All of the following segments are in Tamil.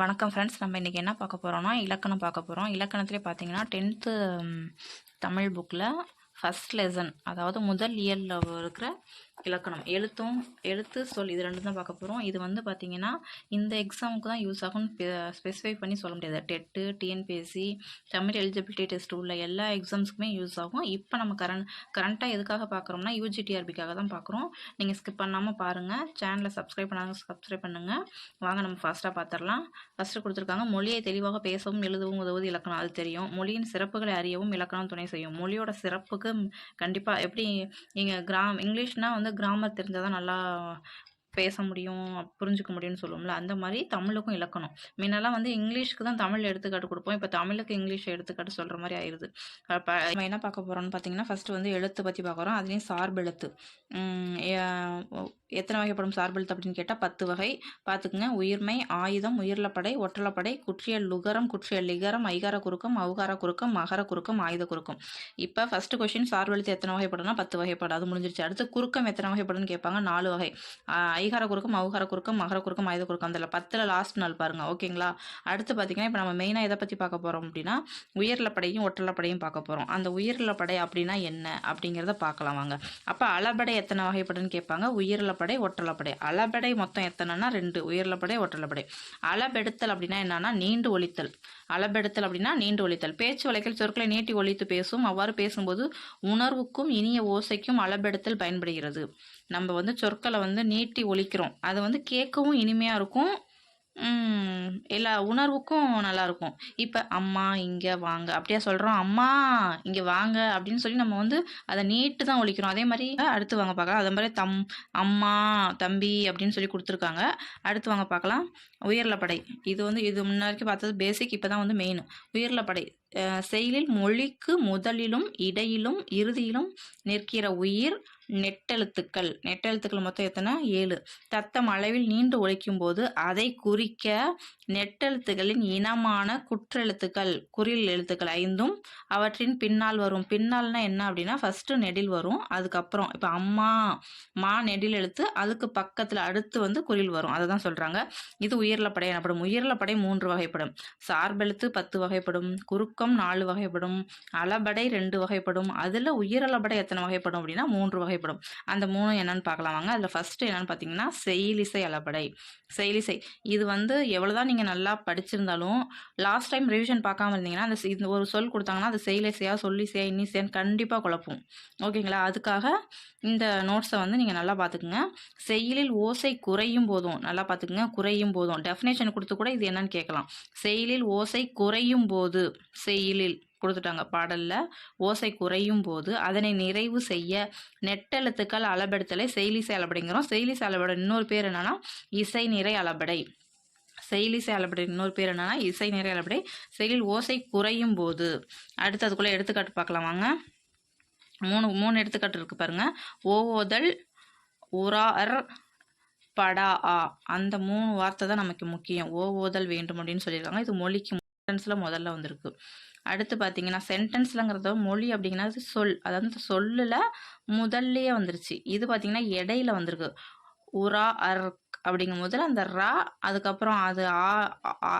வணக்கம் ஃப்ரெண்ட்ஸ் நம்ம இன்றைக்கி என்ன பார்க்க போகிறோம்னா இலக்கணம் பார்க்க போகிறோம் இலக்கணத்துலேயே பார்த்தீங்கன்னா டென்த்து தமிழ் புக்கில் ஃபஸ்ட் லெசன் அதாவது முதல் இயலில் இருக்கிற இலக்கணம். எழுத்தும் எழுத்து சொல் இது ரெண்டு தான் பார்க்க போகிறோம் இது வந்து பார்த்திங்கன்னா இந்த எக்ஸாமுக்கு தான் யூஸ் ஆகும்னு ஸ்பெசிஃபை பண்ணி சொல்ல முடியாது. TET TNPSC Tamil eligibility test உள்ள எல்லா எக்ஸாம்ஸ்க்குமே யூஸ் ஆகும். இப்போ நம்ம கரண்ட் கரண்ட்டாக எதுக்காக பார்க்குறோம்னா யூஜிடிஆர்பிக்காக தான் பார்க்குறோம் நீங்கள் ஸ்கிப் பண்ணாமல் பாருங்கள் சேனலை சப்ஸ்கிரைப் பண்ணாங்க சப்ஸ்கிரைப் பண்ணுங்கள் வாங்க நம்ம ஃபாஸ்ட்டாக பார்த்துடலாம் ஃபஸ்ட்டு கொடுத்துருக்காங்க மொழியை தெளிவாக பேசவும் எழுதவும் உதவுவது இலக்கணம். அது தெரியும். மொழியின் சிறப்புகளை அறியவும் இலக்கணம் துணை செய்யும். மொழியோட சிறப்புக்கு கண்டிப்பாக எப்படி நீங்கள் கிராம் இங்கிலீஷ்னால் வந்து கிராமர் தெரிஞ்சால் தான் நல்லா பேச முடியும் புரிஞ்சுக்க முடியும்னு சொல்லுவோம்ல அந்த மாதிரி தமிழுக்கும் இலக்கணம். முன்னெல்லாம் வந்து இங்கிலீஷ்க்கு தான் தமிழ் எடுத்துக்காட்டு கொடுப்போம். இப்போ தமிழுக்கு இங்கிலீஷ் எடுத்துக்காட்டு சொல்கிற மாதிரி ஆயிடுது நம்ம என்ன பார்க்க போகிறோம்னு பார்த்தீங்கன்னா ஃபஸ்ட்டு வந்து எழுத்து பற்றி பார்க்குறோம் அதுலேயும் சார்பெழுத்து. எத்தனை வகைப்படும் சார்பெழுத்து அப்படின்னு கேட்டால் பத்து வகை. பார்த்துக்குங்க. உயிர்மை ஆயுதம் உயிர்லப்படை ஒற்றலப்படை குற்றிய லுகரம் குற்றிய லிகரம் ஐகார குறுக்கம் அவுகார குறுக்கம் மகர குறுக்கம் ஆயுத குறுக்கம். இப்போ ஃபஸ்ட்டு கொஷின் சார்பெழுத்து எத்தனை வகைப்படும்னா பத்து வகைப்படும். அது முடிஞ்சிருச்சு. அடுத்து குறுக்கம் எத்தனை வகைப்படும்னு கேட்பாங்க. நாலு வகை. ஐகார குறுக்கம் அவுகார குறுக்கம் மகர குறுக்கம் ஆயுத குறுக்கம் அதில் பத்தில் லாஸ்ட் நாள் பாருங்கள் ஓகேங்களா? அடுத்து பார்த்தீங்கன்னா இப்போ நம்ம மெயினாக எதை பற்றி பார்க்க போகிறோம் அப்படின்னா உயர்லப்படையும் ஒற்றலப்படையும் பார்க்க போகிறோம் அந்த உயர்லப்படை அப்படின்னா என்ன? அப்படிங்கிறத பார்க்கலாம் வாங்க. அப்போ அளபடை எத்தனை வகைப்படுன்னு கேட்பாங்க. உயிரிழப்படை ஒற்றலப்படை அளபடை மொத்தம் எத்தனைனா ரெண்டு. உயிரிழப்படை ஒற்றலப்படை அளபெடுத்தல் அப்படின்னா என்னன்னா நீண்டு ஒழித்தல். அளபெடுத்தல் அப்படின்னா நீண்டு ஒழித்தல். பேச்சு வழக்கில் சொற்களை நீட்டி ஒழித்து பேசும். அவ்வாறு பேசும்போது உணர்வுக்கும் இனிய ஓசைக்கும் அளபெடுத்தல் பயன்படுகிறது. நம்ம வந்து சொற்களை வந்து நீட்டி ஒழிக்கிறோம். அது வந்து கேட்கவும் இனிமையாக இருக்கும். எல்லா உணர்வுக்கும் நல்லாயிருக்கும் இப்போ அம்மா இங்கே வாங்க. அப்படியே சொல்கிறோம் அம்மா இங்கே வாங்க அப்படின்னு சொல்லி நம்ம வந்து அதை நீட்டு தான் ஒழிக்கிறோம். அதே மாதிரி அடுத்து வாங்க பார்க்கலாம். அதே மாதிரி தம் அம்மா தம்பி அப்படின்னு சொல்லி கொடுத்துருக்காங்க. அடுத்து வாங்க பார்க்கலாம். உயர்லப்படை. இது வந்து இது முன்னாடி பார்த்தது பேசிக் இப்போ தான் வந்து மெயின் உயர்லப்படை. படை செயலில் மொழிக்கு முதலிலும் இடையிலும் இறுதியிலும் நிற்கிற உயிர் நெட்டெழுத்துக்கள். நெட்டெழுத்துக்கள் மொத்தம் எத்தனை? ஏழு. தத்தம் அளவில் நீண்டு உழைக்கும் போது அதை குறிக்க நெட்டெழுத்துக்களின் இனமான குற்றெழுத்துக்கள் குறில் எழுத்துக்கள் ஐந்தும் அவற்றின் பின்னால் வரும். பின்னால்னா என்ன அப்படின்னா ஃபர்ஸ்ட் நெடில் வரும் அதுக்கப்புறம் இப்போ அம்மா மா நெடில் எழுத்து அதுக்கு பக்கத்தில் அடுத்து வந்து குறில் வரும். அதை தான் சொல்கிறாங்க இது உயர்லப்படை எனப்படும். உயர்லப்படை மூன்று வகைப்படும். சார்பெழுத்து பத்து வகைப்படும். குறுக்கம் நாலு வகைப்படும் அளபடை ரெண்டு வகைப்படும் அதில் உயிரளபடை எத்தனை வகைப்படும் அப்படின்னா மூன்று வகைப்படும். அந்த மூணு என்னன்னு பார்க்கலாம் வாங்க. அதில் ஃபர்ஸ்ட் என்னன்னு பார்த்தீங்கன்னா செயலிசை அளபடை செயலிசை. இது வந்து எவ்வளோதான் நீங்கள் நல்லா படிச்சிருந்தாலும் லாஸ்ட் டைம் ரிவிஷன் பார்க்காம இருந்தீங்கன்னா அந்த இந்த ஒரு சொல் கொடுத்தாங்கன்னா அது செயலிசையா சொல்லிசையா இன்னிசையான்னு கண்டிப்பாக குழப்பும். ஓகேங்களா? அதுக்காக இந்த நோட்ஸை வந்து நீங்கள் நல்லா பார்த்துக்குங்க. செயலில் ஓசை குறையும் போதும். நல்லா பார்த்துக்குங்க. குறையும் போதும். டெஃபினேஷன் கொடுத்து கூட இது என்னன்னு கேட்கலாம். செயலில் ஓசை குறையும் போது ஓசையிலில் கொடுத்துட்டாங்க பாடலில். ஓசை குறையும் போது அதனை நிறைவு செய்ய நெட்டெழுத்துக்கள் அளபெடுத்தலை செயலிசை அளபடைங்கிறோம். செயலிசை அளபடை இன்னொரு பேர் என்னன்னா இசை நிறை அளபடை. செயலிசை அளபடை இன்னொரு பேர் என்னன்னா இசை நிறை அளபடை. செயலில் ஓசை குறையும் போது அடுத்து அதுக்குள்ளே எடுத்துக்காட்டு பார்க்கலாம் வாங்க. மூணு மூணு எடுத்துக்காட்டு இருக்கு பாருங்க. ஓவோதல் உரார் படா ஆ. அந்த மூணு வார்த்தை தான் நமக்கு முக்கியம். ஓ ஓதல் வேண்டும் அப்படின்னு சொல்லியிருக்காங்க. இது மொழிக்கு சென்டென்ஸில் முதல்ல வந்திருக்கு. அடுத்து பார்த்தீங்கன்னா சென்டென்ஸ்லங்கிறத மொழி அப்படிங்கிறது சொல். அதாவது சொல்லில் முதல்லையே வந்துருச்சு. இது பார்த்தீங்கன்னா இடையில வந்திருக்கு. உரா அர் அப்படிங்கும் போதில் அந்த ரா அதுக்கப்புறம் அது ஆ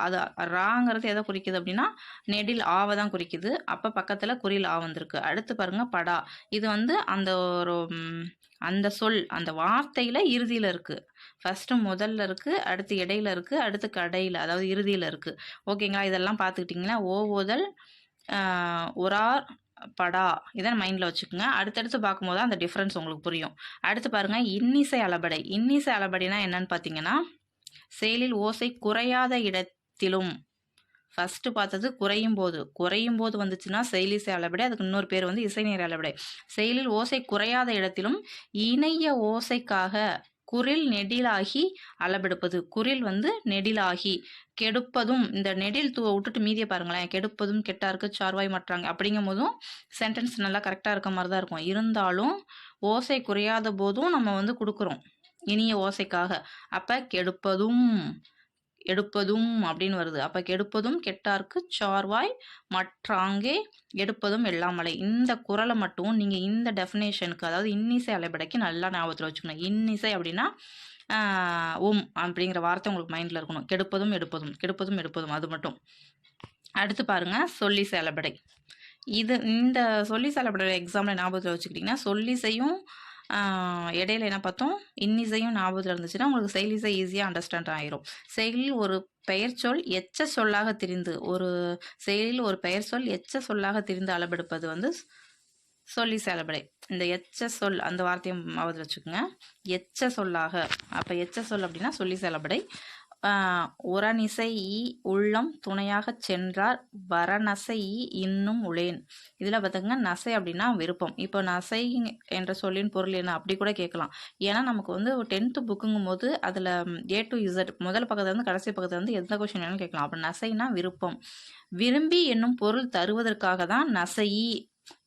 அது ராங்கிறது எதை குறிக்குது அப்படின்னா நெடில் ஆவை தான் குறிக்குது. அப்போ பக்கத்தில் குறியில் ஆ வந்திருக்கு. அடுத்து பாருங்க படா. இது வந்து அந்த ஒரு அந்த சொல் அந்த வார்த்தையில் இறுதியில் இருக்குது ஃபஸ்ட்டு முதல்ல இருக்குது அடுத்து இடையில இருக்குது அடுத்து கடையில் அதாவது இறுதியில் இருக்குது ஓகேங்களா இதெல்லாம் பார்த்துக்கிட்டிங்கன்னா ஓவோதல் உரார் படா இதை மைண்டில் வச்சுக்கோங்க. அடுத்தடுத்து பார்க்கும்போது அந்த டிஃப்ரென்ஸ் உங்களுக்கு புரியும். அடுத்து பாருங்கள் இன்னிசை அளபடை. இன்னிசை அளபடைனா என்னன்னு பார்த்தீங்கன்னா செயலில் ஓசை குறையாத இடத்திலும் ஃபஸ்ட்டு பார்த்தது குறையும் போது. குறையும் போது வந்துச்சுன்னா செயலிசை அளபடை அதுக்கு இன்னொரு பேர் வந்து இசைநீர் அளபடை. செயலில் ஓசை குறையாத இடத்திலும் இணைய ஓசைக்காக குரில் நெடிலாகி அளபெடுப்பது குரில் வந்து நெடிலாகி. கெடுப்பதும் இந்த நெடில் தூவ விட்டுட்டு மீதியை பாருங்களேன். கெடுப்பதும் கெட்டாருக்கு சார்வாய் மாற்றாங்க. அப்படிங்கும் போதும் சென்டென்ஸ் நல்லா கரெக்டாக இருக்க மாதிரி தான் இருக்கும். இருந்தாலும் ஓசை குறையாத போதும் நம்ம வந்து கொடுக்குறோம். இனிய ஓசைக்காக. அப்போ கெடுப்பதும். எடுப்பதும் அப்படின்னு வருது. அப்போ கெடுப்பதும் கெட்டார்க்கு சார்வாய் மற்றாங்கே எடுப்பதும் எல்லாமலை இந்த குறளை மட்டும் நீங்கள் இந்த டெஃபினேஷனுக்கு அதாவது இன்னிசை அலைபடைக்கு நல்லா ஞாபகத்தில் வச்சுக்கணும். இன்னிசை அப்படின்னா ஓம் உம் அப்படிங்கிற வார்த்தை உங்களுக்கு மைண்டில் இருக்கணும். கெடுப்பதும் எடுப்பதும் கெடுப்பதும் எடுப்பதும் அது மட்டும். அடுத்து பாருங்க சொல்லி செலபடை இது இந்த சொல்லி செலபடை எக்ஸாமில் ஞாபகத்தில் வச்சுக்கிட்டிங்கன்னா சொல்லிசையும் இடையில என்ன பார்த்தோம்? இன்னிசையும் ஞாபகத்தில் இருந்துச்சுன்னா உங்களுக்கு செயலிசை ஈஸியாக அண்டர்ஸ்டாண்ட் ஆயிரும். செயலில் ஒரு பெயர் சொல் எச்ச சொல்லாக திரிந்து. ஒரு செயலில் ஒரு பெயர் சொல் எச்ச சொல்லாக திரிந்து அளபெடுப்பது வந்து சொல்லி செலபடை இந்த எச்ச சொல் அந்த வார்த்தையை ஞாபகத்தில் வச்சுக்கோங்க. எச்ச சொல்லாக. அப்போ எச்ச சொல் அப்படின்னா சொல்லி செலபடை ஆஹ், உரநிசை ஈ உள்ளம் துணையாகச் சென்றார் வரநசை ஈ இன்னும் உளேன். இதில் பார்த்துங்க நசை அப்படின்னா விருப்பம். இப்போ நசை என்ற சொல்லின் பொருள் என்ன? அப்படி கூட கேட்கலாம். ஏன்னா நமக்கு வந்து டென்த்து புக்குங்கும் போது அதில் ஏ டு இசட் முதல் பக்கத்துல இருந்து கடைசி பக்கத்துல இருந்து எந்த கொஷின் வேணாலும் கேட்கலாம். அப்போ நசைனா விருப்பம். விரும்பி என்னும் பொருள் தருவதற்காக தான் நசையி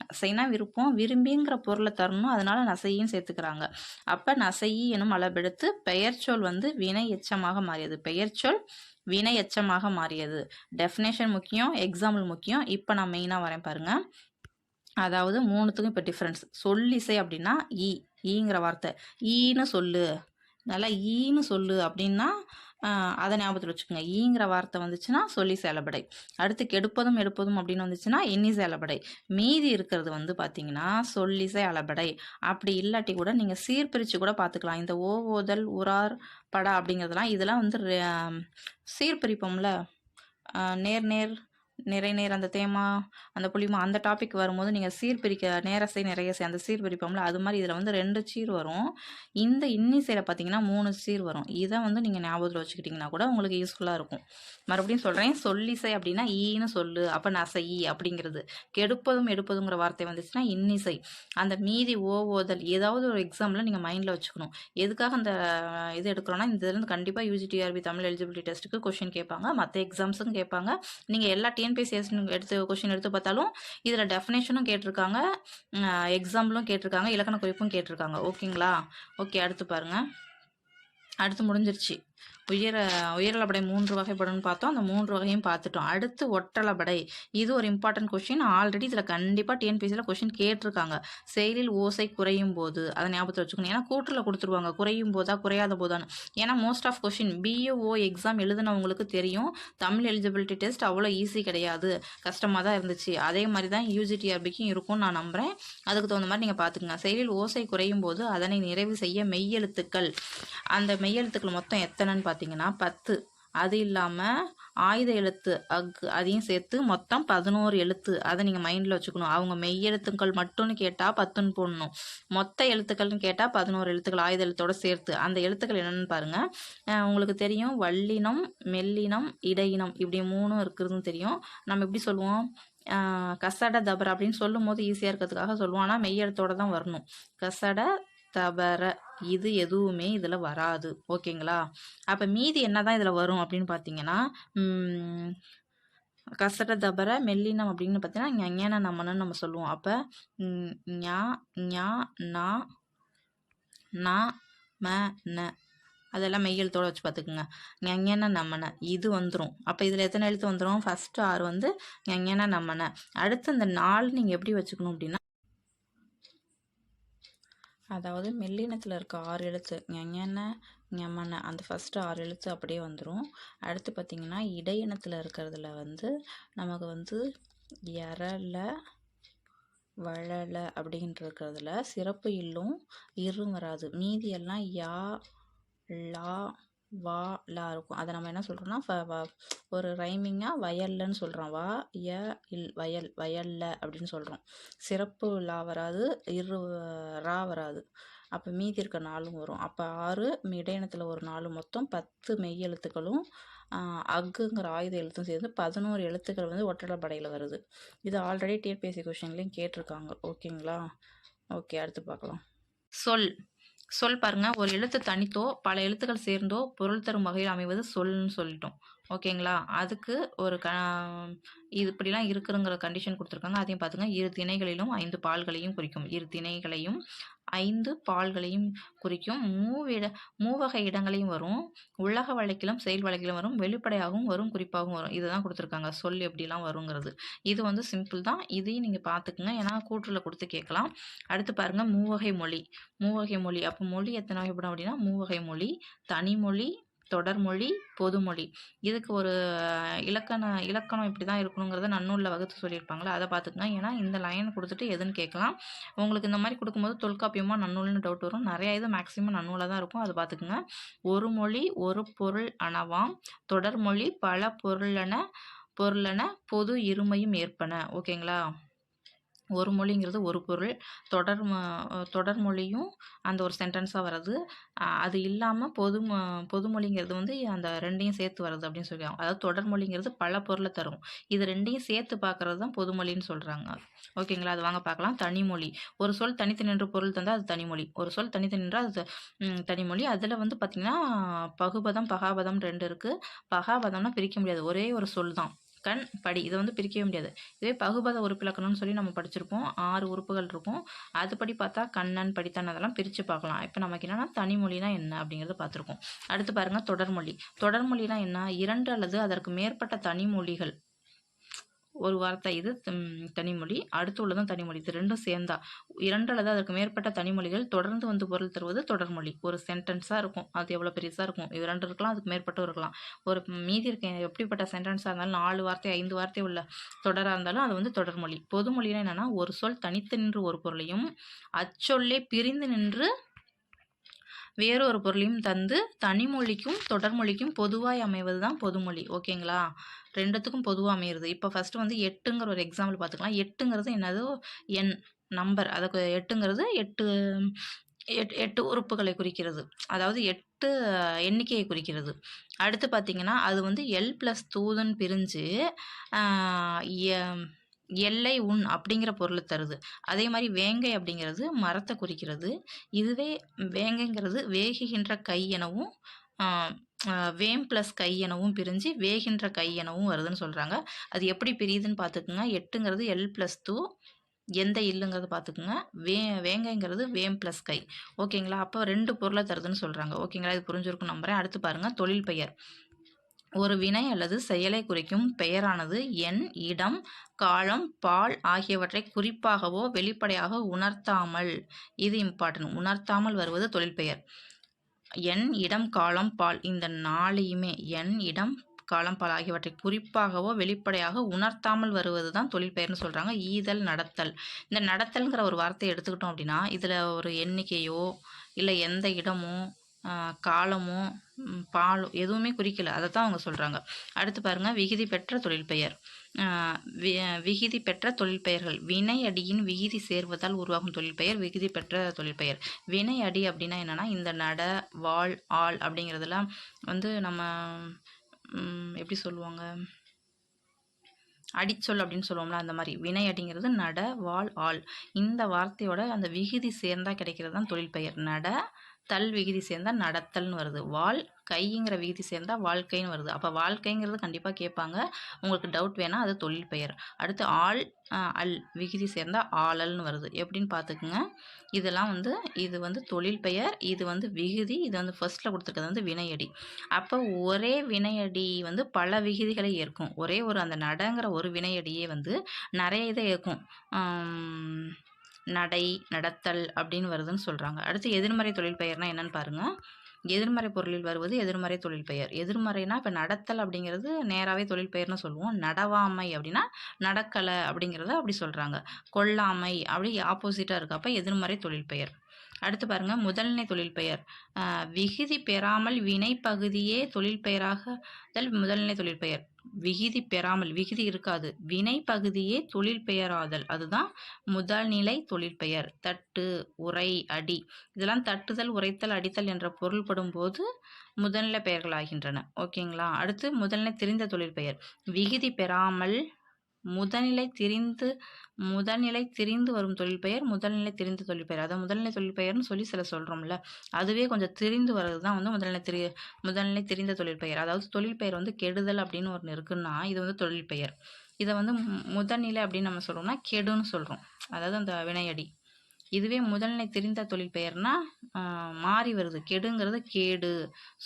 நசைனா விருப்பம் விரும்பிங்கிற பொருளை தரணும் அதனால நசையும் சேர்த்துக்கிறாங்க. அப்ப நசையி எனும் அளபெடுத்து பெயர்ச்சொல் வந்து வினை எச்சமாக மாறியது. பெயர்ச்சொல் வினை எச்சமாக மாறியது. டெஃபினேஷன் முக்கியம் எக்ஸாம்பிள் முக்கியம். இப்போ நான் மெயினாக வரேன் பாருங்க. அதாவது மூணுத்துக்கும் இப்போ டிஃப்ரென்ஸ் சொல்லிசை அப்படின்னா ஈ ஈங்கிற வார்த்தை. ஈன்னு சொல்லு. நல்லா ஈன்னு சொல்லு அப்படின்னா அதை ஞாபகத்தில் வச்சுக்கோங்க. ஈங்கிற வார்த்தை வந்துச்சுன்னா சொல்லி சேலபடை. அடுத்து கெடுப்பதும் எடுப்பதும் அப்படின்னு வந்துச்சுன்னா எண்ணி சேலபடை. மீதி இருக்கிறது வந்து பார்த்தீங்கன்னா சொல்லிசை அளபடை அப்படி இல்லாட்டி கூட நீங்கள் சீர்பிரித்து கூட பார்த்துக்கலாம் இந்த ஓவோதல் உரார் படா அப்படிங்கிறதெல்லாம் இதெல்லாம் வந்து சீர்பிரிப்போம்ல. நேர் நேர் நிறைநேர் அந்த தேமா அந்த புளிமா அந்த டாபிக் வரும்போது நீங்கள் சீர்பிரிக்க நேரசை நிறையசை அந்த சீர் பிரிப்போம்ல அது மாதிரி இதில் வந்து ரெண்டு சீர் வரும். இந்த இன்னிசையில் பார்த்தீங்கன்னா மூணு சீர் வரும். இதை வந்து நீங்கள் ஞாபகத்தில் வச்சுக்கிட்டிங்கன்னா கூட உங்களுக்கு யூஸ்ஃபுல்லாக இருக்கும். மறுபடியும் சொல்கிறேன் சொல்லிசை அப்படின்னா ஈன்னு சொல்லு அப்போ நசை ஈ அப்படிங்கிறது. கெடுப்பதும் எடுப்பதுங்கிற வார்த்தை வந்துச்சுன்னா இன்னிசை. அந்த மீதி ஓவோதல் ஏதாவது ஒரு எக்ஸாமில் நீங்கள் மைண்டில் வச்சுக்கணும். எதுக்காக அந்த இது எடுக்கிறோன்னா இந்த இதுலேருந்து கண்டிப்பாக யூஜிடிஆர்பி தமிழ் எலிஜிபிலிட்டி டெஸ்ட்டுக்கு கொஷின் கேட்பாங்க. மற்ற எக்ஸாம்ஸும் கேட்பாங்க. நீங்கள் எல்லா டிஎன்பிசிஎஸ் எடுத்து கொஷின் எடுத்து பார்த்தாலும் இதில் டெஃபினேஷனும் கேட்டிருக்காங்க. எக்ஸாம்பிளும் கேட்டிருக்காங்க. இலக்கண குறிப்பும் கேட்டிருக்காங்க. ஓகேங்களா ஓகே அடுத்து பாருங்கள் அடுத்து முடிஞ்சிருச்சு. உயர உயரலபடை மூன்று வகைப்படும்னு பார்த்தோம் அந்த மூன்று வகையும் பார்த்துட்டோம் அடுத்து ஒற்றலபடை இது ஒரு இம்பார்ட்டன்ட் கொஷின் ஆல்ரெடி இதில் கண்டிப்பாக டிஎன்பிசியில் கொஷின் கேட்டிருக்காங்க செயலில் ஓசை குறையும் போது. அதை ஞாபகத்தில் வச்சுக்கணும். ஏன்னா கூட்டில் கொடுத்துருவாங்க. குறையும் போதா குறையாத போதான்னு. ஏன்னா மோஸ்ட் ஆஃப் கொஷின் பிஓஓ எக்ஸாம் எழுதுனவங்களுக்கு தெரியும். தமிழ் எலிஜிபிலிட்டி டெஸ்ட் அவ்வளோ ஈஸி கிடையாது. கஷ்டமாக தான் இருந்துச்சு. அதே மாதிரி தான் யூஜிடிஆர்பிக்கும் இருக்கும்னு நான் நம்புகிறேன் அதுக்கு தகுந்த மாதிரி நீங்கள் பார்த்துக்கங்க செயலில் ஓசை குறையும் போது அதனை நிறைவு செய்ய மெய்யெழுத்துக்கள். அந்த மெய்யெழுத்துக்கள் மொத்தம் எத்தனைன்னு பார்த்தீங்கன்னா பத்து. அது இல்லாமல் ஆயுத எழுத்து அக் அதையும் சேர்த்து மொத்தம் பதினோரு எழுத்து. அதை நீங்கள் மைண்டில் வச்சுக்கணும். அவங்க மெய்யெழுத்துக்கள் மட்டும்னு கேட்டால் பத்துன்னு போடணும். மொத்த எழுத்துக்கள்னு கேட்டால் பதினோரு எழுத்துக்கள் ஆயுத எழுத்தோடு சேர்த்து. அந்த எழுத்துக்கள் என்னென்னு பாருங்கள் உங்களுக்கு தெரியும். வல்லினம் மெல்லினம் இடையினம் இப்படி மூணும் இருக்குதுன்னு தெரியும். நம்ம எப்படி சொல்லுவோம்? கசட தபர் அப்படின்னு சொல்லும் போது ஈஸியாக இருக்கிறதுக்காக சொல்லுவோம். ஆனால் மெய்யெழுத்தோட தான் வரணும். கசட தவிர இது எதுவுமே இதில் வராது. ஓகேங்களா? அப்போ மீதி என்ன தான் இதில் வரும் அப்படின்னு பார்த்தீங்கன்னா ம், கசட தபர மெல்லினம் அப்படின்னு பார்த்தீங்கன்னா ஞான நம்மன்னு நம்ம சொல்லுவோம். அப்போ ஞா ஞா நா நா ம ந அதெல்லாம் மெய்யெழுத்தோட வச்சு பார்த்துக்குங்க ஞங்கன நம்மன இது வந்துடும் அப்போ இதில் எத்தனை எழுத்து வந்துடும் ஃபஸ்ட்டு ஆறு வந்து ஞங்கன நம்மன அடுத்து அந்த நாலு நீங்கள் எப்படி வச்சுக்கணும் அப்படின்னா அதாவது மெல்லினத்தில் இருக்க ஆறு எழுத்து ஞங்கன ஞமன அந்த ஃபஸ்ட்டு ஆறு எழுத்து அப்படியே வந்துடும் அடுத்து பார்த்திங்கன்னா இடையினத்தில் இருக்கிறதுல வந்து நமக்கு வந்து எரல வழல அப்படின்ட்டு சிறப்பு இல்லும் இரும் வராது. மீதி எல்லாம் யா லா வா லா இருக்கும். அதை நம்ம என்ன சொல்கிறோன்னா ஒரு ரைமிங்காக வயல்லன்னு சொல்கிறோம் வா ய இல் வயல் வயல்ல அப்படின்னு சொல்கிறோம் சிறப்பு லா வராது இரு ரா வராது. அப்போ மீதி இருக்க நாலும் வரும். அப்போ ஆறு இடையினத்தில் ஒரு நாலு மொத்தம் பத்து மெய் எழுத்துக்களும் அக்குங்கிற ஆயுத எழுத்தும் சேர்ந்து பதினோரு எழுத்துக்கள் வந்து ஒற்றடப்படையில் வருது. இது ஆல்ரெடி டிஎன்பிஎஸ்சி கொஷின்லேயும் கேட்டிருக்காங்க. ஓகேங்களா ஓகே அடுத்து பார்க்கலாம். சொல். சொல் பாருங்க. ஒரு எழுத்து தனித்தோ பல எழுத்துக்கள் சேர்ந்தோ பொருள் தரும் வகையில் அமைவது சொல்னு சொல்லிட்டோம். ஓகேங்களா? அதுக்கு ஒரு க இது இப்படிலாம் இருக்குங்கிற கண்டிஷன் கொடுத்துருக்காங்க. அதையும் பார்த்துங்க இரு திணைகளிலும் ஐந்து பால்களையும் குறிக்கும். இரு திணைகளையும் ஐந்து பால்களையும் குறிக்கும் மூவிட மூவகை இடங்களையும் வரும். உலக வழக்கிலும் செயல் வழக்கிலும் வரும். வெளிப்படையாகவும் வரும் குறிப்பாகவும் வரும். இதுதான் கொடுத்துருக்காங்க. சொல் எப்படிலாம் வருங்கிறது. இது வந்து சிம்பிள் தான். இதையும் நீங்கள் பார்த்துக்குங்க. ஏன்னா கூற்றில் கொடுத்து கேட்கலாம். அடுத்து பாருங்கள் மூவகை மொழி. மூவகை மொழி. அப்போ மொழி எத்தனை வகைப்படும் அப்படின்னா மூவகை மொழி தனிமொழி தொடர்மொழி பொதுமொழி இதுக்கு ஒரு இலக்கண இலக்கணம் இப்படி தான் இருக்கணுங்கிறத நன்னூலில் வகுத்து சொல்லியிருப்பாங்களே அதை பார்த்துக்கங்க ஏன்னா இந்த லைன் கொடுத்துட்டு எதுன்னு கேட்கலாம். உங்களுக்கு இந்த மாதிரி கொடுக்கும்போது தொல்காப்பியமாக நன்னூல்னு டவுட் வரும். நிறைய இது மேக்ஸிமம் நன்னூலாக தான் இருக்கும். அதை பார்த்துக்குங்க. ஒரு மொழி ஒரு பொருள் அனவாம். தொடர்மொழி பல பொருளென பொருளென பொது இருமையும் ஏற்பன. ஓகேங்களா? ஒரு மொழிங்கிறது ஒரு பொருள். தொடர் தொடர்மொழியும் அந்த ஒரு சென்டென்ஸாக வர்றது. அது இல்லாமல் பொது பொதுமொழிங்கிறது வந்து அந்த ரெண்டையும் சேர்த்து வர்றது அப்படின்னு சொல்லுவாங்க. அதாவது தொடர்மொழிங்கிறது பல பொருளை தரும். இது ரெண்டையும் சேர்த்து பார்க்குறது தான் பொதுமொழின்னு சொல்கிறாங்க ஓகேங்களா? அது வாங்க பார்க்கலாம். தனிமொழி ஒரு சொல் தனித்து நின்று பொருள் தந்தால் அது தனிமொழி ஒரு சொல் தனித்து நின்றால் அது தனிமொழி அதில் வந்து பார்த்திங்கன்னா பகுபதம் பகாபதம் ரெண்டு இருக்குது பகாபதம்னா பிரிக்க முடியாது. ஒரே ஒரு சொல் தான். கண் படி. இதை வந்து பிரிக்கவே முடியாது. இதே பகுபத உறுப்பிலக்கணம்னு சொல்லி நம்ம படிச்சிருப்போம். ஆறு உறுப்புகள் இருக்கும். அதுபடி பார்த்தா கண்ணன் படித்தான் அதெல்லாம் பிரித்து பார்க்கலாம். இப்போ நமக்கு என்னென்னா தனிமொழினா என்ன அப்படிங்கிறத பார்த்துருக்கோம். அடுத்து பாருங்கள் தொடர்மொழி தொடர்மொழினா என்ன? இரண்டு அல்லது அதற்கு மேற்பட்ட தனிமொழிகள் ஒரு வார்த்தை இது தனிமொழி. அடுத்து உள்ளதும் தனிமொழி. இது ரெண்டும் சேர்ந்தா. இரண்டு அல்லது அதற்கு மேற்பட்ட தனிமொழிகள் தொடர்ந்து வந்து பொருள் தருவது தொடர்மொழி. ஒரு சென்டென்ஸாக இருக்கும். அது எவ்வளோ பெருசாக இருக்கும்? இது ரெண்டு இருக்கலாம் அதுக்கு மேற்பட்டும் இருக்கலாம். ஒரு மீதி இருக்க எப்படிப்பட்ட சென்டென்ஸாக இருந்தாலும் நாலு வார்த்தை ஐந்து வார்த்தை உள்ள தொடராக இருந்தாலும் அது வந்து தொடர்மொழி. பொதுமொழினா என்னென்னா ஒரு சொல் தனித்து நின்று ஒரு பொருளையும் அச்சொல்லே பிரிந்து நின்று வேறொரு பொருளையும் தந்து தனிமொழிக்கும் தொடர்மொழிக்கும் பொதுவாய் அமைவது தான் பொதுமொழி. ஓகேங்களா? ரெண்டுத்துக்கும் பொதுவாக அமையிறது. இப்போ ஃபஸ்ட்டு வந்து எட்டுங்கிற ஒரு எக்ஸாம்பிள் பார்த்துக்கலாம். எட்டுங்கிறது என்னது? எண் நம்பர் அதை எட்டுங்கிறது எட்டு எட் எட்டு உறுப்புகளை குறிக்கிறது. அதாவது எட்டு எண்ணிக்கையை குறிக்கிறது. அடுத்து பார்த்திங்கன்னா அது வந்து எல் ப்ளஸ் தூதன் பிரிஞ்சு எல்லை உண் அப்படிங்கிற பொருளை தருது. அதே மாதிரி வேங்கை அப்படிங்கிறது மரத்தை குறிக்கிறது. இதுவே வேங்கைங்கிறது வேகுகின்ற கை எனவும் வேம் ப்ளஸ் கை எனவும் பிரிஞ்சு வேகின்ற கை எனவும் வருதுன்னு சொல்கிறாங்க அது எப்படி பிரியுதுன்னு பார்த்துக்குங்க. எட்டுங்கிறது எல் ப்ளஸ் டூ எந்த இல்லுங்கிறது பார்த்துக்குங்க. வே வேங்கைங்கிறது வேம் ப்ளஸ் கை. ஓகேங்களா? அப்போ ரெண்டு பொருளை தருதுன்னு சொல்கிறாங்க ஓகேங்களா? இது புரிஞ்சிருக்கும் நம்புறேன். அடுத்து பாருங்கள் தொழில் பெயர். ஒரு வினை அல்லது செயலை குறிக்கும் பெயரானது எண் இடம் காலம் பால் ஆகியவற்றை குறிப்பாகவோ வெளிப்படையாக உணர்த்தாமல். இது இம்பார்ட்டன்ட் உணர்த்தாமல் வருவது தொழில் பெயர். எண் இடம் காலம் பால் இந்த நாளையுமே எண் இடம் காலம் பால் ஆகியவற்றை குறிப்பாகவோ வெளிப்படையாக உணர்த்தாமல் வருவது தான் தொழில் பெயர்னு சொல்கிறாங்க ஈதல் நடத்தல். இந்த நடத்தல்ங்கிற ஒரு வார்த்தையை எடுத்துக்கிட்டோம் அப்படின்னா இதில் ஒரு எண்ணிக்கையோ இல்லை எந்த இடமோ காலமோ பாலோ எதுவுமே குறிக்கல. அதை தான் அவங்க சொல்கிறாங்க அடுத்து பாருங்கள் விகுதி பெற்ற தொழில் பெயர். விகுதி பெற்ற தொழில் பெயர்கள். வினை அடியின் விகுதி சேர்வதால் உருவாகும் தொழில் பெயர் விகுதி பெற்ற தொழில் பெயர். வினை அடி அப்படின்னா என்னென்னா இந்த நட வாழ் ஆள் அப்படிங்கிறதெல்லாம் வந்து நம்ம எப்படி சொல்லுவாங்க? அடிச்சொல் அப்படின்னு சொல்லுவோம்ல அந்த மாதிரி. வினை அடிங்கிறது நட வாழ் ஆள். இந்த வார்த்தையோட அந்த விகுதி சேர்ந்தால் கிடைக்கிறது தான் தொழில் பெயர். நட தல் விகுதி சேர்ந்தால் நடத்தல்னு வருது. வால் கைங்கிற விகுதி சேர்ந்தால் வாழ்க்கைன்னு வருது. அப்போ வாழ்க்கைங்கிறது கண்டிப்பாக கேட்பாங்க. உங்களுக்கு டவுட் வேணால் அது தொழில் பெயர். அடுத்து ஆள் அல் விகுதி சேர்ந்தால் ஆளல்னு வருது. எப்படின்னு பார்த்துக்குங்க. இதெல்லாம் வந்து இது வந்து தொழில் பெயர் இது வந்து விகுதி இது வந்து ஃபர்ஸ்ட்டில் கொடுத்துருக்கிறது வந்து வினையடி. அப்போ ஒரே வினையடி வந்து பல விகுதிகளை ஏற்கும். ஒரே ஒரு அந்த நடங்கிற ஒரு வினையடியே வந்து நிறைய இதை ஏற்கும். நடை நடத்தல் அப்படின்னு வருதுன்னு சொல்கிறாங்க அடுத்து எதிர்மறை தொழில் பெயர்னா என்னன்னு பாருங்கள் எதிர்மறை பொருளில் வருவது எதிர்மறை தொழில் பெயர். எதிர்மறைனா இப்போ நடத்தல் அப்படிங்கிறது நேராகவே தொழில் பெயர்னு சொல்லுவோம். நடவாமை அப்படின்னா நடக்கலை அப்படிங்கிறத அப்படி சொல்கிறாங்க கொல்லாமை அப்படி ஆப்போசிட்டாக இருக்கப்ப எதிர்மறை தொழில் பெயர். அடுத்து பாருங்கள் முதல்நிலை தொழில் பெயர். விகுதி பெறாமல் வினை பகுதியே தொழில் பெயராக முதல்நிலை தொழில் பெயர். விகுதி பெறாமல் விகுதி இருக்காது. வினை பகுதியே தொழில் பெயராதல். அதுதான் முதல் நிலை தொழிற்பெயர் தட்டு உரை அடி. இதெல்லாம் தட்டுதல் உரைத்தல் அடித்தல் என்ற பொருள்படும் போது முதல்நிலை பெயர்களாகின்றன. ஓகேங்களா? அடுத்து முதல்நிலை தெரிந்த தொழில் பெயர். விகுதி பெறாமல் முதல்நிலை திரிந்து முதல்நிலை திரிந்து வரும் தொழில் பெயர் முதல்நிலை திரிந்த தொழில் பெயர் அதை முதல்நிலை தொழில் பெயர்னு சொல்லி சில சொல்கிறோம்ல அதுவே கொஞ்சம் திரிந்து வர்றது தான் வந்து முதல்நிலை திரி முதல்நிலை திரிந்த தொழில் பெயர் அதாவது தொழில் பெயர் வந்து கெடுதல் அப்படின்னு ஒன்று இருக்குன்னா இது வந்து தொழில் பெயர் இதை வந்து முதல்நிலை அப்படின்னு நம்ம சொல்கிறோம்னா கெடுன்னு சொல்கிறோம் அதாவது அந்த வினையடி. இதுவே முதல்நிலை தெரிந்த தொழில் பெயர்னா மாறி வருது. கெடுங்கிறது கேடு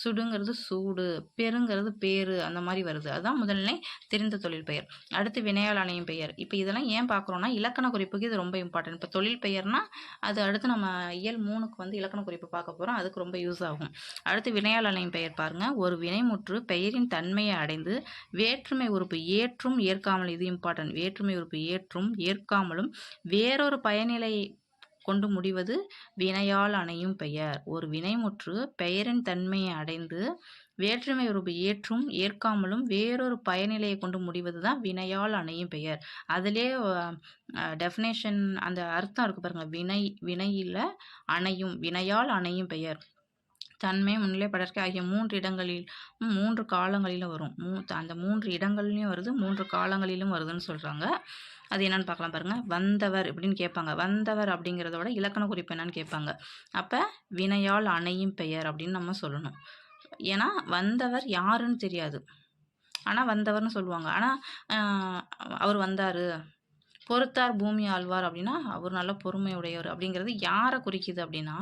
சுடுங்கிறது சூடு பெருங்கிறது பேரு அந்த மாதிரி வருது. அதுதான் முதல்நிலை தெரிந்த தொழில் பெயர். அடுத்து வினையால் அணையும் பெயர். இப்போ இதெல்லாம் ஏன் பார்க்குறோன்னா இலக்கண குறிப்புக்கு இது ரொம்ப இம்பார்ட்டன்ட் இப்போ தொழில் பெயர்னா அது அடுத்து நம்ம இயல் மூணுக்கு வந்து இலக்கண குறிப்பு பார்க்க போகிறோம் அதுக்கு ரொம்ப யூஸ் ஆகும். அடுத்து வினையால் அணையும் பெயர் பாருங்கள் ஒரு வினைமுற்று பெயரின் தன்மையை அடைந்து வேற்றுமை உறுப்பு ஏற்றும் ஏற்காமல் இது இம்பார்ட்டன்ட் வேற்றுமை உறுப்பு ஏற்றும் ஏற்காமலும் வேறொரு பயனிலை கொண்டு முடிவது வினையால் அணையும் பெயர். ஒரு வினைமுற்று பெயரின் தன்மையை அடைந்து வேற்றுமை உருபு ஏற்றும் ஏற்காமலும் வேறொரு பயனிலையை கொண்டு முடிவது தான் வினையால் அணையும் பெயர். அதிலே டெஃபினேஷன் அந்த அர்த்தம் இருக்கு பாருங்க. வினை வினையில் அணையும் வினையால் அணையும் பெயர். தன்மை முன்னிலை படற்கை ஆகிய மூன்று இடங்களில் மூன்று காலங்களிலும் வரும். மூ அந்த மூன்று இடங்கள்லையும் வருது மூன்று காலங்களிலும் வருதுன்னு சொல்கிறாங்க அது என்னென்னு பார்க்கலாம் பாருங்கள் வந்தவர் இப்படின்னு கேட்பாங்க. வந்தவர் அப்படிங்கிறத விட இலக்கண குறிப்பு என்னன்னு கேட்பாங்க. அப்போ வினையால் அணையும் பெயர் அப்படின்னு நம்ம சொல்லணும். ஏன்னா வந்தவர் யாருன்னு தெரியாது. ஆனால் வந்தவர்னு சொல்லுவாங்க. ஆனால் அவர் வந்தார். பொறுத்தார் பூமி ஆழ்வார் அப்படின்னா அவர் நல்ல பொறுமையுடையவர் அப்படிங்கிறது யாரை குறிக்குது அப்படின்னா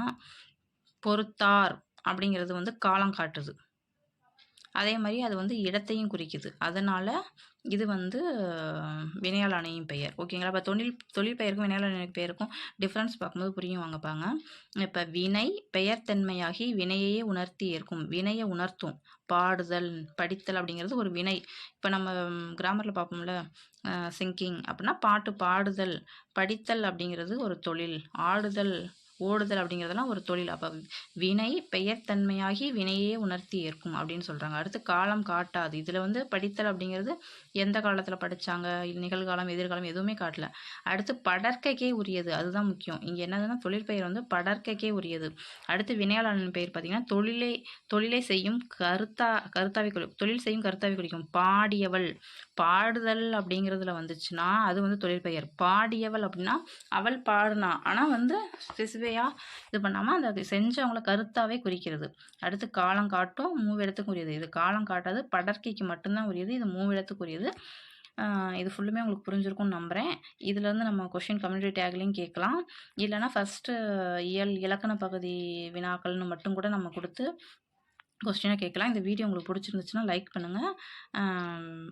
பொறுத்தார் அப்படிங்கிறது வந்து காலம் காட்டுது. அதே மாதிரி அது வந்து இடத்தையும் குறிக்குது. அதனால் இது வந்து வினையால் அணையும் பெயர். ஓகேங்களா? இப்போ தொழில் தொழில் பெயருக்கும் வினையால் அணையும் பெயருக்கும் டிஃப்ரென்ஸ் பார்க்கும்போது புரியும் வாங்கப்பாங்க இப்போ வினை பெயர்த்தன்மையாகி வினையையே உணர்த்தி ஏற்கும். வினையை உணர்த்தும். பாடுதல் படித்தல் அப்படிங்கிறது ஒரு வினை. இப்போ நம்ம கிராமரில் பார்ப்போம்ல சிங்கிங் அப்படின்னா பாட்டு பாடுதல் படித்தல் அப்படிங்கிறது ஒரு தொழில். ஆடுதல் ஓடுதல் அப்படிங்கிறதெல்லாம் ஒரு தொழில். அப்போ வினை பெயர்த்தன்மையாகி வினையே உணர்த்தி ஏற்கும் அப்படின்னு சொல்கிறாங்க அடுத்து காலம் காட்டாது. இதில் வந்து படித்தல் அப்படிங்கிறது எந்த காலத்தில் படித்தாங்க நிகழ்காலம் எதிர்காலம் எதுவுமே காட்டல. அடுத்து படற்கைக்கே உரியது. அதுதான் முக்கியம். இங்கே என்னதுன்னா தொழில் பெயர் வந்து படற்கைக்கே உரியது. அடுத்து வினையாளன் பெயர் பார்த்திங்கன்னா தொழிலை தொழிலை செய்யும் கருத்தா கருத்தாவை குறி தொழில் செய்யும் கருத்தாவை குறிக்கும் பாடியவள். பாடுதல் அப்படிங்கிறதுல வந்துச்சுன்னா அது வந்து தொழில் பெயர். பாடியவள் அப்படின்னா அவள் பாடுனா. ஆனால் வந்து ஸ்பெசிஃபிக் இது பண்ணாமல் அந்த செஞ்சவங்கள கருத்தாகவே குறிக்கிறது. அடுத்து காலம் காட்டும் மூவிடத்துக்கு உரியது. இது காலம் காட்டாது படர்க்கைக்கு மட்டும்தான் உரியது. இது மூவிடத்துக்கு உரியது. இது ஃபுல்லுமே உங்களுக்கு புரிஞ்சிருக்கும்னு நம்புகிறேன் இதுலேருந்து நம்ம கொஷின் கம்யூனிட்டி டேக்லையும் கேட்கலாம். இல்லைனா ஃபஸ்ட்டு இயல் இலக்கண பகுதி வினாக்கள்னு மட்டும் கூட நம்ம கொடுத்து கொஸ்டினாக கேட்கலாம். இந்த வீடியோ உங்களுக்கு பிடிச்சிருந்துச்சுன்னா லைக் பண்ணுங்கள்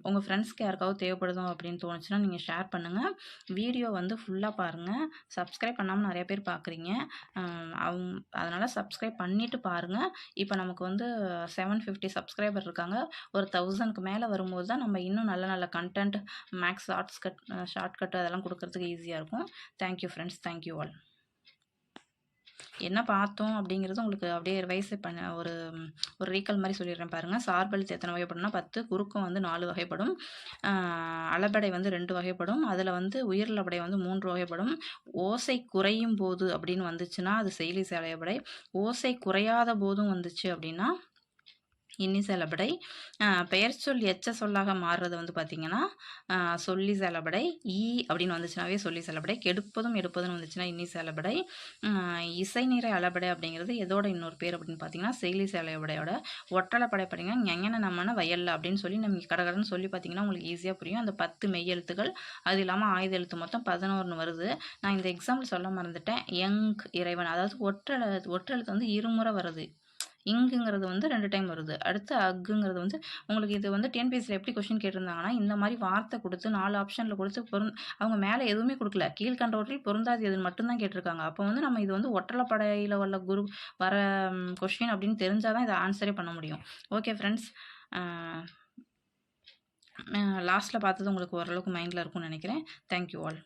உங்கள் ஃப்ரெண்ட்ஸ்க்கு யாருக்காவது தேவைப்படுதும் அப்படின்னு தோணுச்சுன்னா நீங்கள் ஷேர் பண்ணுங்கள் வீடியோ வந்து ஃபுல்லாக பாருங்கள் சப்ஸ்கிரைப் பண்ணாமல் நிறைய பேர் பார்க்குறீங்க அவங்க அதனால் சப்ஸ்கிரைப் பண்ணிவிட்டு பாருங்கள் இப்போ நமக்கு வந்து செவன் ஃபிஃப்டி சப்ஸ்கிரைபர் இருக்காங்க. ஒரு தௌசண்ட்க்கு மேலே வரும்போது தான் நம்ம இன்னும் நல்ல நல்ல content makes shorts cut shortcut அதெல்லாம் கொடுக்கறதுக்கு ஈஸியாக இருக்கும். தேங்க்யூ ஃப்ரெண்ட்ஸ் தேங்க்யூ ஆல் என்ன பார்த்தோம் அப்படிங்கிறது உங்களுக்கு அப்படியே ரிவைஸ் பண்ண ஒரு ஒரு ரீக்கல் மாதிரி சொல்லிடுறேன் பாருங்கள் சார்பெழுத்து எத்தனை வகைப்படும்னா பத்து குறுக்கம் வந்து நாலு வகைப்படும். அளபடை வந்து ரெண்டு வகைப்படும். அதில் வந்து உயிரிழப்படை வந்து மூன்று வகைப்படும். ஓசை குறையும் போது அப்படின்னு வந்துச்சுன்னா அது செயலி சேலையபடை ஓசை குறையாத போதும் வந்துச்சு அப்படின்னா இன்னி செலபடை. பெயர் சொல் எச்ச சொல்லாக மாறுறது வந்து பார்த்திங்கன்னா சொல்லி செலபடை ஈ அப்படின்னு வந்துச்சுனாவே சொல்லி செலபடை. கெடுப்பதும் எடுப்பதும் வந்துச்சுன்னா இன்னி செலபடை. இசை நிறை அளபடை அப்படிங்கிறது எதோட இன்னொரு பேர் அப்படின்னு பார்த்தீங்கன்னா செயலி செலபடையோட. ஒற்றலைப்படை பார்த்தீங்கன்னா எங்கன நம்மன வயலில் அப்படின்னு சொல்லி நம்ம கடகடன்னு சொல்லி பார்த்தீங்கன்னா உங்களுக்கு ஈஸியாக புரியும். அந்த பத்து மெய் எழுத்துக்கள் அது இல்லாமல் ஆயுத எழுத்து மொத்தம் பதினோருன்னு வருது. நான் இந்த எக்ஸாம்பிள் சொல்ல மறந்துட்டேன். யங் இறைவன் அதாவது ஒற்றழ ஒற்றெழுத்து வந்து இருமுறை வருது. இங்குங்கிறது வந்து ரெண்டு டைம் வருது. அடுத்து அக்குங்கிறது வந்து உங்களுக்கு இது வந்து டிஎன்பிஎஸ்சியில் எப்படி கொஷின் கேட்டிருந்தாங்கன்னா இந்த மாதிரி வார்த்தை கொடுத்து நாலு ஆப்ஷனில் கொடுத்து பொருந் அவங்க மேலே எதுவுமே கொடுக்கல. கீழ்கண்டவற்றில் பொருந்தாது எதுன்னு மட்டும்தான் கேட்டிருக்காங்க. அப்போ வந்து நம்ம இது வந்து ஒட்டலப்படையில் உள்ள குரு வர கொஷின் அப்படின்னு தெரிஞ்சால் தான் இதை ஆன்சரே பண்ண முடியும். ஓகே ஃப்ரெண்ட்ஸ் லாஸ்ட்டில் பார்த்தது உங்களுக்கு ஓரளவுக்கு மைண்டில் இருக்கும்னு நினைக்கிறேன். Thank you all